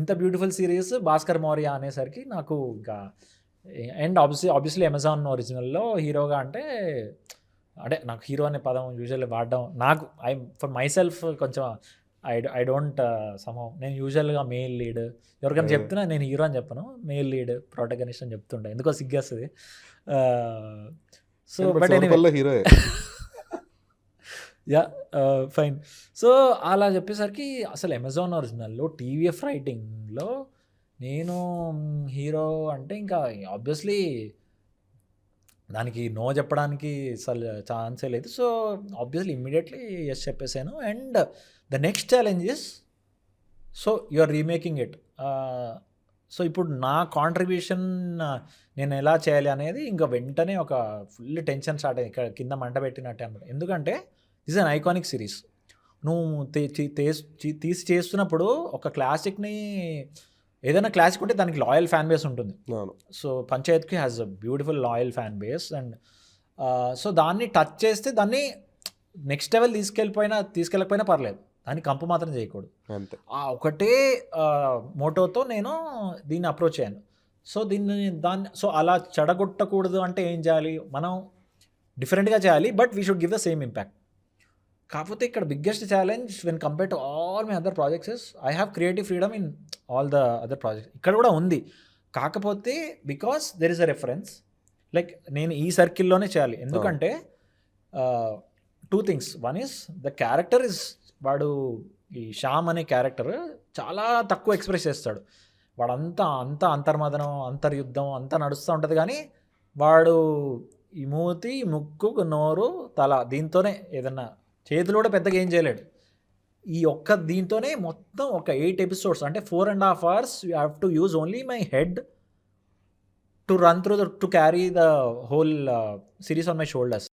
ఇంత beautiful series Bhaskar Maurya అనేసరికి నాకు ఇంకా అండ్ ఆబ్వియస్లీ ఆబ్వియస్లీ అమెజాన్ ఒరిజినల్లో హీరోగా అంటే అంటే నాకు హీరో అనే పదం యూజువల్లీ వాడడం నాకు ఐ ఫర్ మై సెల్ఫ్ కొంచెం ఐ ఐ డోంట్ సమం నేను యూజువల్గా మెయిల్ లీడ్ ఎవరికైనా. చెప్తున్నా నేను హీరో అని చెప్పను. మెయిల్ లీడ్ ప్రొటగనిస్ట్ అని చెప్తుంటా. ఎందుకో సిగ్గేస్తుంది. సో బట్ ఎనీవే చివరిపల్లి హీరో యా ఫైన్ సో అలా చెప్పేసరికి అసలు అమెజాన్ ఒరిజినల్లో టీవీఎఫ్ రైటింగ్లో నేను హీరో అంటే ఇంకా ఆబ్వియస్లీ దానికి నో చెప్పడానికి అసలు ఛాన్సే లేదు. సో ఆబ్వియస్లీ ఇమ్మీడియట్లీ ఎస్ చెప్పేశాను and the next challenge is so you are remaking it so ఇప్పుడు నా కాంట్రిబ్యూషన్ uh, నేను ఎలా చేయాలి అనేది ఇంకా వెంటనే ఒక ఫుల్ టెన్షన్ స్టార్ట్ అయింది. ఇక్కడ కింద మంట పెట్టినట్టే అనమాట ఎందుకంటే ఇస్ అన్ ఐకానిక్ సిరీస్ నువ్వు తేస్- చేస్తున్నప్పుడు ఒక క్లాసిక్ని ఏదైనా క్లాసిక్ ఉంటే దానికి లాయల్ ఫ్యాన్ బేస్ ఉంటుంది. So పంచాయత్కి has a beautiful loyal fan base and so దాన్ని టచ్ చేస్తే దాన్ని నెక్స్ట్ లెవెల్ తీసుకెళ్ళిపోయినా తీసుకెళ్ళకపోయినా పర్లేదు. దాన్ని కంపు మాత్రం చేయకూడదు. అంతే. ఆ ఒకటే మోటోతో నేను దీన్ని అప్రోచ్ అయ్యాను. సో దీన్ని దాన్ని సో అలా చెడగొట్టకూడదు అంటే ఏం చేయాలి? మనం డిఫరెంట్గా చేయాలి but we should give the same impact కాకపోతే ఇక్కడ biggest challenge when compare to all my other projects is I have creative freedom in all the other projects ఇక్కడ కూడా ఉంది. కాకపోతే because there is a reference like నేను ఈ సర్కిల్లోనే చేయాలి. ఎందుకంటే two things one is the character is వాడు ఈ శ్యామ్ అనే క్యారెక్టర్ చాలా తక్కువ ఎక్స్ప్రెస్ చేస్తాడు. వాడంతా అంతా అంతర్మదనం అంతర్యుద్ధం అంతా నడుస్తూ ఉంటుంది కానీ వాడు ఈ మూతి ముక్కు నోరు తల దీంతోనే ఏదన్నా చేతులు కూడా పెద్దగా ఏం చేయలేడు. ఈ ఒక్క దీంతోనే మొత్తం ఒక ఎయిట్ ఎపిసోడ్స్ అంటే four and half hours you have to use only my head to run through the to carry the whole series on my shoulders.